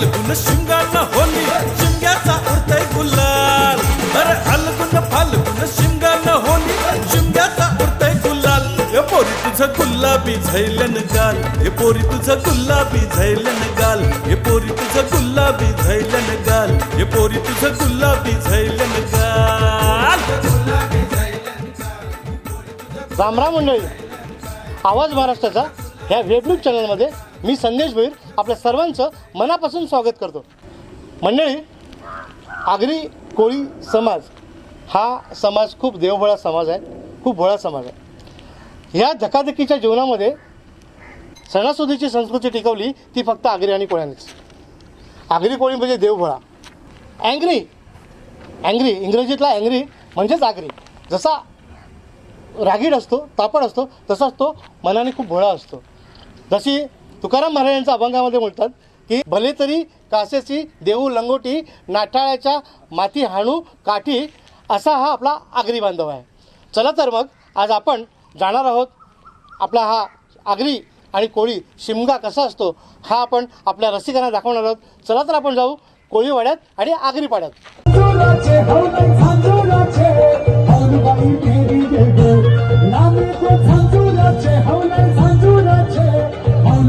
फाल्गुन फाल्गुन Holy. शिमग्याचा उरतय गुलाल. अरे फाल्गुन फाल्गुन शिमगाना Holy. शिमग्याचा उरतय गुलाल. हे पोरी तुझं गुलाबी झैलन गाल. हे पोरी तुझं गुलाबी झैलन गाल. हे पोरी तुझं गुलाबी झैलन गाल. हे पोरी तुझं गुलाबी झैलन गाल. रामराम मंडळी आवाज महाराष्ट्राचा ह्या वेब न्यूज चॅनलमध्ये मी संदेश भैर आपल्या सर्वांचं मनापासून स्वागत करतो. मंडळी आगरी कोळी समाज हा समाज खूप देवभोळा समाज आहे खूप भोळा समाज आहे. ह्या धकाधकीच्या जीवनामध्ये सणासुदीची संस्कृती टिकवली ती फक्त आगरी आणि कोळ्यांनीच. आगरी कोळी म्हणजे देवभोळा. अँग्री अँग्री इंग्रजीतला अँग्री म्हणजेच आगरी. जसा रागीड असतो तापड असतो तसाच तो मनाने खूप भोळा असतो. जशी तुकाराम महाराजांच्या अभंगामध्ये म्हणतात की भले तरी कासेची देऊ लंगोटी नाटाळ्याच्या माती हाणू काठी असा हा आपला आगरी बांधव आहे. चला तर मग आज आपण जाणार आहोत आपला हा आगरी आणि कोळी शिमगा कसा असतो हा आपण आपल्या रसिकांना दाखवणार आहोत. चला तर आपण जाऊ कोळीवाड्यात आणि आगरी पाड्यात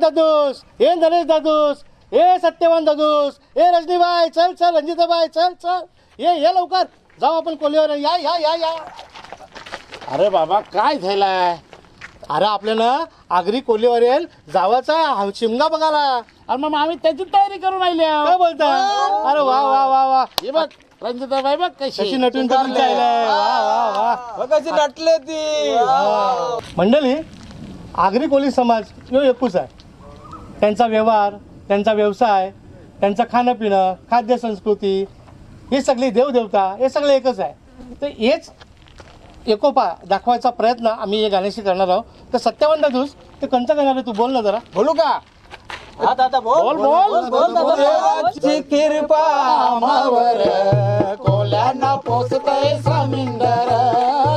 दादूस हे नरेश दादूस हे सत्यवान दादूस हे रजनीबाई चल चल रंजिताबाई चल चल. ये ये लवकर. जाऊ आपण कोलीवर. या या या या. अरे बाबा काय झालंय? अरे आपल्याला आगरी कोलीवर येईल जावाचा हा शिमगा बघायला. अरे मग आम्ही त्याची तयारी करून राहिली. काय बोलता? अरे वा वा वा वा. हे बघ रंजिताबाई बघ कशी. नटून करून राहिलाय. वा वा वा कशी नटले ती. मंडळी आगरी कोळी समाज ह्यो एकूच आहे. त्यांचा व्यवहार त्यांचा व्यवसाय त्यांचं खाणं पिणं खाद्य संस्कृती ही सगळी देवदेवता हे सगळं एकच आहे. तर हेच एकोपा दाखवायचा प्रयत्न आम्ही या गाण्याशी करणार आहोत. तर सत्यवान दादूस ते कंच गाणार आहे तू बोल ना जरा? बोलू का? आता आता बोल. बोल, बोल, बोल. देवाची कृपा आम्हावर. कोल्यांना पोचतय समिंदर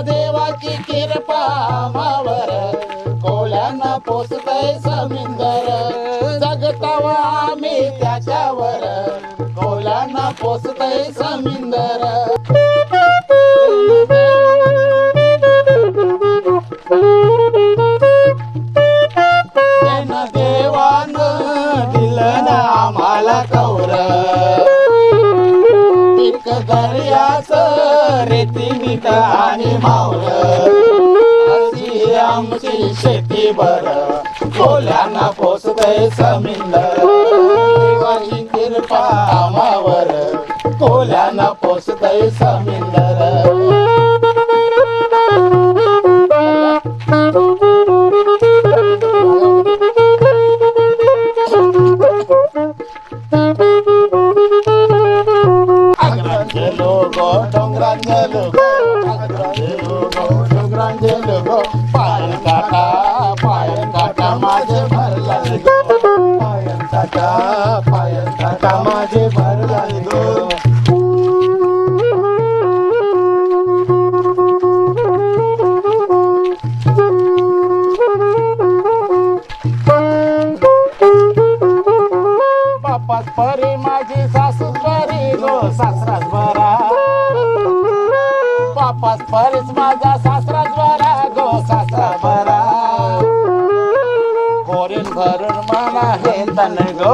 देवाची कृपा आम्हावर. कोल्यांना पोचतय समिंदर. जगताव आम्ही त्याच्यावर. कोल्यांना पोचतय समिंदर. ना आम्हाला दर्याच रेती मीठ आणि मावळ आमची शेती बर. कोल्यांना पोचतय समिंदर देवाची कृपा आम्हावर कोल्यांना पोचतय समिंदर लोक डोंगरांचे लोक लोक डोंगरांचे लोक भरून तन गो.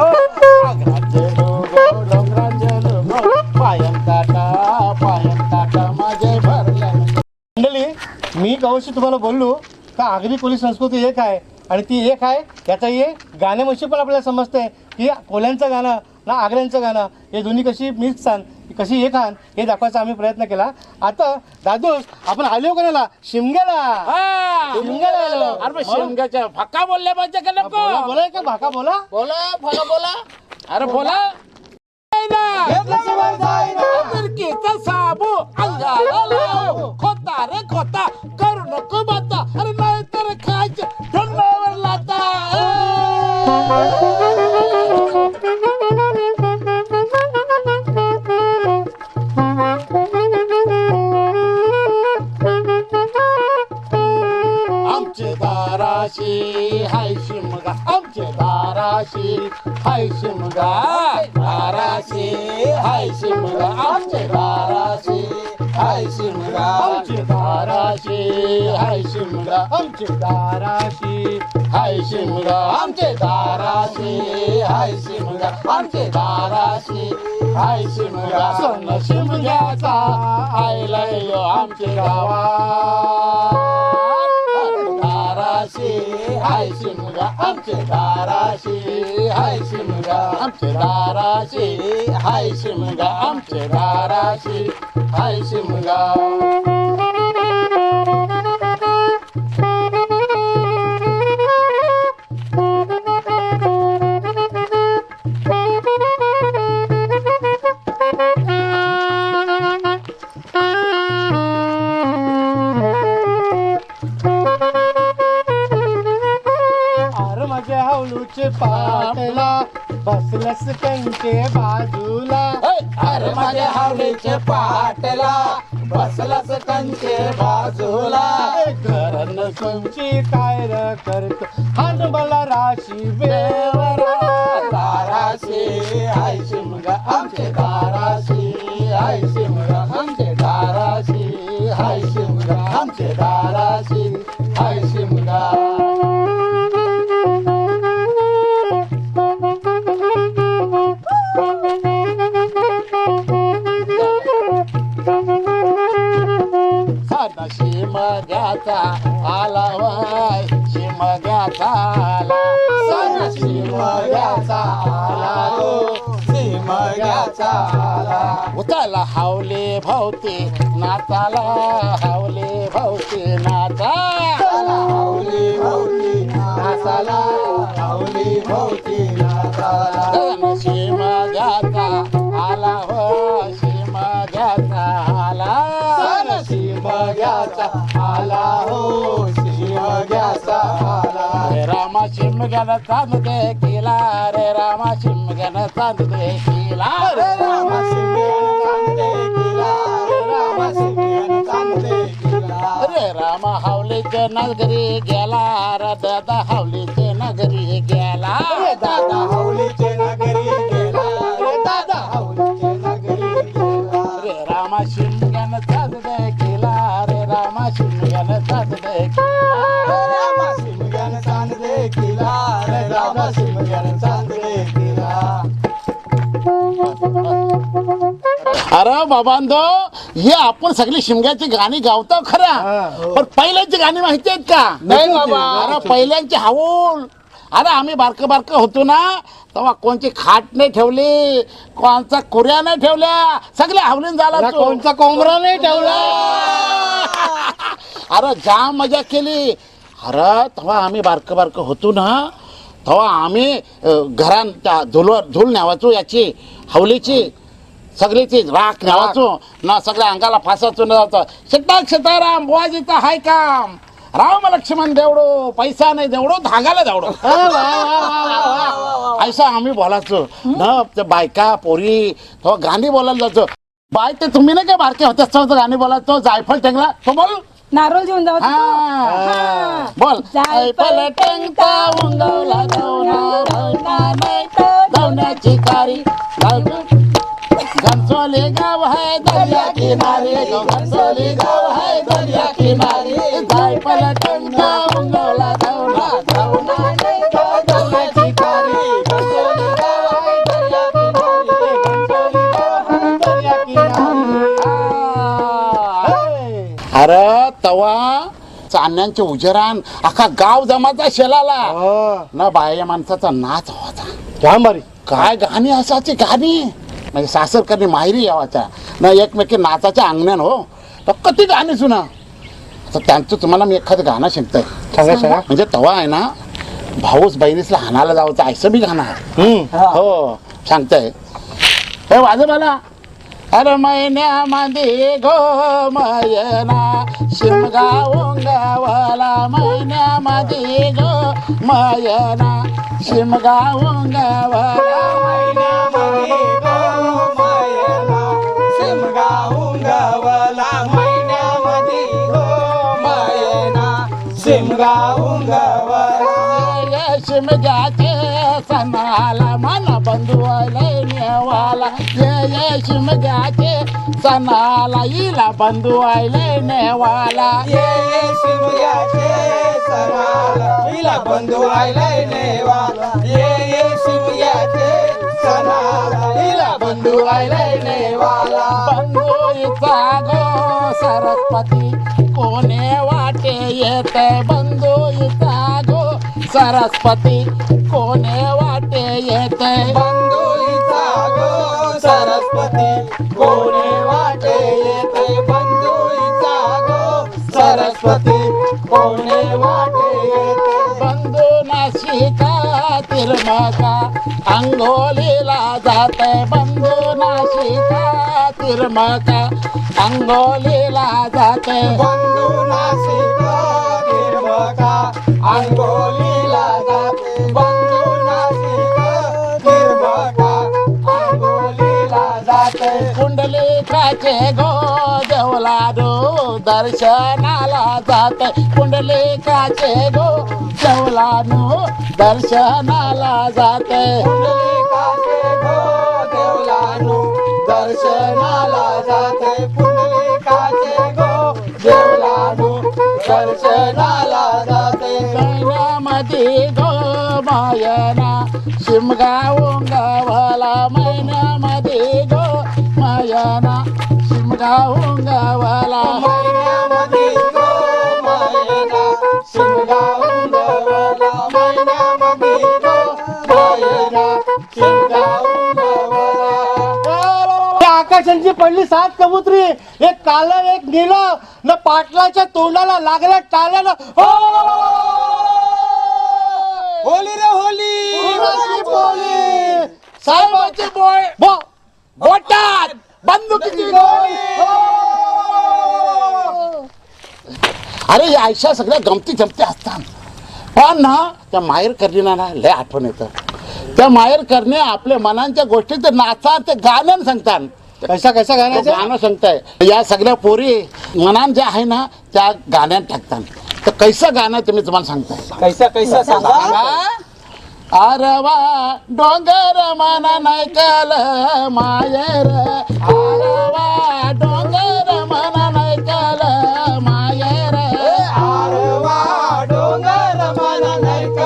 गो गो पायन पायन माझे मंडळी मी कवशी तुम्हाला बोललो का आगरी कोळी संस्कृती एक आहे आणि ती एक आहे याचा हे गाण्याविषयी पण आपल्याला समजते की कोल्यांचं गाणं ना आगऱ्यांचं गाणं हे दोन्ही कशी मिक्स सांग कशी एक आण हे दाखवायचा आम्ही प्रयत्न केला. आता दादू आपण आलो कोणाला शिमग्याला. शिमग्याला आलो. अरे मग शेंगाच्या फक्का बोलल्या पाहिजे का नको? बोला बोला का भाका बोला. बोला बोला. बोला. अरे बोला साबू अंगाला लाव खोता रे खोता. हाय शिमगा आमचे दाराशी. हाय शिमगा आमचे दाराशी. हाय शिमगा आमचे दाराशी. हाय शिमगा सोन शिमग्याचा. आयलाय यो आमचे गावा दाराशी. हाय शिमगा आमचे दाराशी. हाय शिमगा आमचे दाराशी. हाय शिमगा आमचे दाराशी. हाय शिमगा कंचे बाजूला. अरे माझ्या हावलीचे पाटला बसलाच कंचे बाजूला. घरन तुमची काय र करतो. हात मला राशी बेवरा दाराशी हाय शिमगा आमचे दाराशी. हाय शिमगा आमचे दाराशी. हाय शिमगा. भोवती नाचाला हावले भोवती नाचा. हावली भोवती नाचाला हावली भोवती नाचाला. शिमग्याचा आला हो शिमग्याचा आला. शिमग्याचा आला हो आला. रे रामा शिमग्यानं चांद दे केला रे रामा शिमग्यानं चांद दे केला. रे रामा शिमग्यानं नगरी गेला रे दादा हावलीच्या नगरी गेला. रे दादा हावलीच्या नगरी गेला. रे दादा हावलीच्या नगरी गेला. रे रामा शिमग्यानं चांद दे केला. रे रामा शिमग्यानं चांद दे केला रामा शिमग्यानं चांद दे केला. रे रामा शिमग्यानं चांद दे केला. अरे बाबांदो हे आपण सगळी शिमग्याची गाणी गावतो खरा. पण पहिल्याची गाणी माहिती आहेत का? नाही बाबा. अरे पहिल्यांची हाऊल. अरे आम्ही बारक बारक होतो ना तेव्हा कोणची खाट नाही ठेवली कोणचा कुऱ्या नाही ठेवल्या सगळ्या हावलीन झाला तो. कोणचा कोंबडा नाही ठेवला? अरे जाम मजा केली. अरे तेव्हा आम्ही बारक बारक होतो ना तेव्हा आम्ही अ, त्या धुलवर धूल न्यावाचो याची हवलीची सगळीची राख न्यावाचो ना सगळ्या अंगाला फासाचो न जातो शेटाक शेताराम बुवाजीचा हाय काम. राम लक्ष्मण देवडो. पैसा नाही देवडो धागाला देवडो. ऐसा आम्ही बोलायचो. ना ते बायका पोरी तेव्हा गाणी बोलायला जायचो. बाय ते तुम्ही नाही काय बारके होते? असं गाणी बोलायचो जायफळ टेंगला. तो बोल. नारोल घेऊन जाऊ हा. बोल. जायफळ टेंगता उंगवला गवणार, गवणार नाही तर धावण्याची कारी. घनसोली गाव आहे दर्या किनारी घनसोली गाव आहे दर्या किनारी। जाय पलटून उंगवला धावला धावला नाही का धावण्याची कारी घनसोली गाव आहे दर्या किनारी घनसोली गाव आहे दर्या किनारी. अरे तवा चांदण्यांच्या उजेरान अख्खा गाव जमाचा शेलाला. हा, ना बाया माणसाचा नाच होता. काय गाणी असायची गाणी? म्हणजे सासरकरणी माहेरी यावाच्या ना एकमेकी नाचाच्या अंगण्यान हो. तर कधी गाणी सुना. आता त्यांचं तुम्हाला मी एखादं गाणं शिकतोय सांगा सांगा. म्हणजे तवा आहे ना भाऊस बहिणीसला हाणायला जावचं ऐसं बी गाणं आहे. हम्म. हो सांगताय. हे वाज मला. अरे महिन्यामध्ये गो मयना शिमगाव गावाला. महिन्यामध्ये गो मयना शिमगाव गावाला. महिन्यामध्ये शिमग्याचे सणाला मन बंधुवाला नेवाला. ये ये शिमग्याचे सणाला इला बंधुवाला नेवाला. ये ये शिवयाचे सणाला हिला बंधू आयलाय नेवाला ये ये शिवयाचे सणाला हिला बंधू आयलाय नेवाला. बंधुचा गो सरस्वती कोणे वाटे येते बंधुचा सरस्वती कोणे वाटे येते बंधुईचा गो सरस्वती कोणी वाटे येते बंधुईचा गो सरस्वती कोणी वाटे येते बंधू नाशिका तिरमका अंगोलीला जाते बंधू नाशिका तिरमका अंगोलीला जाते बंधू नाशिका जाते बंधू जाते. कुंडलिकाचे गो देवला दो दर्शनाला जाते. कुंडलिकाचे गो देवला नो दर्शनाला जाते. पुंडलिकाचे गो देवलानु दर्शनाला दर्शनाला जाते. महिन्यामध्ये गो मायना शिमगाव गावाला महिन्यामध्ये गो मायना शिमगाव गावाला महिन्यामध्ये गो मायना महिन्यामध्ये मायना आकाशांची पडली सात कबुतरी एक कालं एक नीलं न पाटलाच्या तोंडाला लागल्या टाळ्यानं. हो! होली रे होली! बोली. साहेबाची बोय बोटात. बंदुकीची गोळी. अरे या आयुष्यात सगळ्या गमती जमती असतात. पण ना त्या माहेर करणीला ना लय आठवण येतं. त्या माहेर करणे आपल्या मनांच्या गोष्टी ते नाचा ते गाणं सांगतात. कशा कशा गाण्याचं? गाणं सांगताय. या सगळ्या पोरी मनान ज्या आहे ना त्या गाण्यात टाकतात. तर कैसं गाणं तुम्ही तुम्हाला सांगताय. कैसा कैसा सांगा आरवा डोंगर मना नाही कल मायर आरवा डोंगर मना नाही कल मायर आरवा डोंगर मन नैकल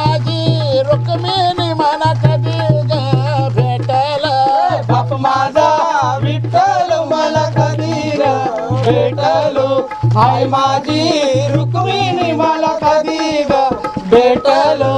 माझी रुक्मिणी मला कधी ग भेटल? बाप माझा विठ्ठल मला कधीर भेटलो? हाय माझी रुक्मिणी मला कधी ग भेटलो?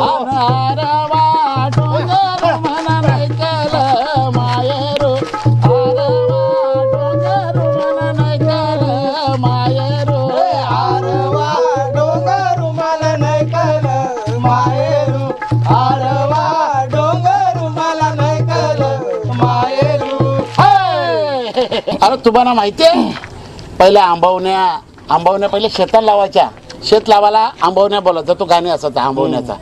अरे तुम्हाला माहिती आहे? पहिल्या आंबवण्या आंबवण्या पहिले शेतात लावायच्या. शेत लावायला आंबवण्या बोलायचा तो गाणी असायचा आंबवण्याचा.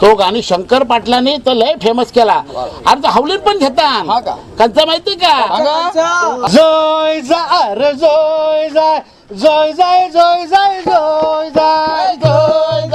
तो गाणी शंकर पाटलांनी तो लय फेमस केला. आणि तो हवलीत पण घेतात? कंचा माहिती का? जय जा अरे जय जाय जय जाय जय जाय जय जाय जोय जा, अरे जोय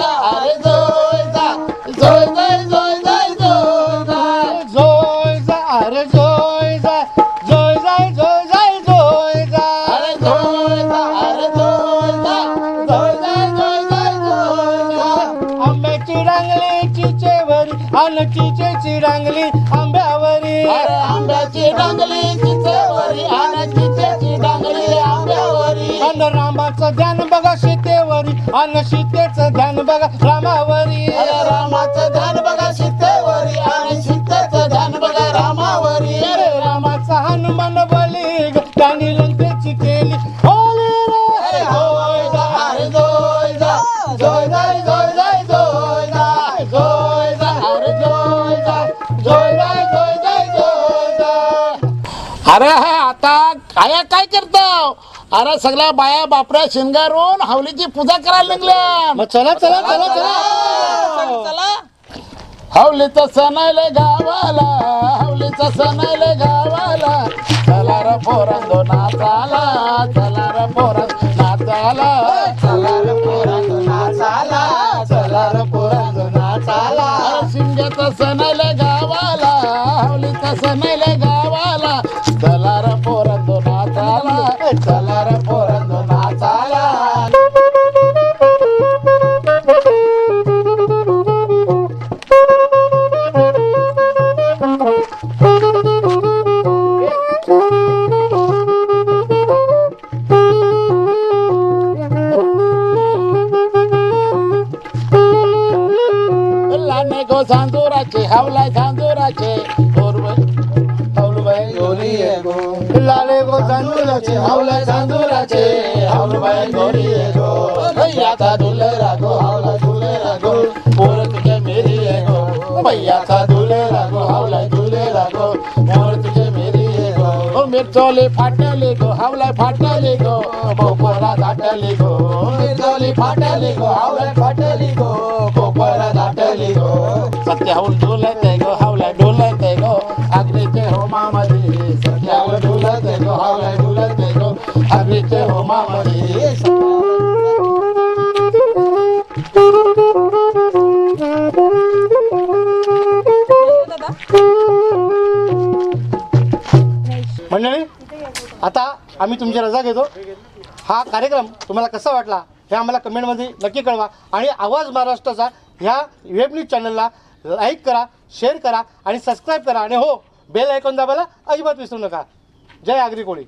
चिचेवरी आणि चिचेची रांगली आंब्यावरी आंब्याची डांगली चिचेवरी. आणि चिचेची डांगली आंब्यावरी. आणि रामाचं ध्यान बघा सीतेवरी आणि सीतेचं ध्यान बघा रामावरी. रामाचं ध्यान अरे हे आता काय काय करतो अरे सगळ्या बाया बापऱ्या शिंगारून हवलीची पूजा करायला लागल्या मग चला चला चला चला हवलीचा सणायले गावाला हवलीचा सणायले गावाला. चला र पोरांदो नाचाला चला र पोरांदो नाचाला चला र पोरांदो नाचाला चला. र पोरांदो नाचाला शिंग्याचा सणायले गावाला हवलीचा सणायले झांजुराचे हवलबाई गोरी गो भैयाचा दुलेरा गो हावला दुलेरा गो पोर तुझे मेरी गो भैयाचा दुलेरा गो हावला दुलेरा गो पोर तुझे मेरी गो ओ मिरचोली फाटली गो हावलाय फाटली गो पोपरा दाटली गो मिरचोली फाटली गो हावलाय फाटली गो पोपरा गो सत्य हाऊल डोलत गो डोलत गो होमामध्ये मंडळी आता आम्ही तुमची रजा घेतो. हा कार्यक्रम तुम्हाला कसा वाटला हे आम्हाला कमेंटमध्ये नक्की कळवा. आणि आवाज महाराष्ट्राचा ह्या वेब न्यूज चॅनलला लाईक करा शेअर करा आणि सबस्क्राईब करा. आणि हो बेल ऐकून दाबायला अजिबात विसरू नका. जय आगरी कोळी.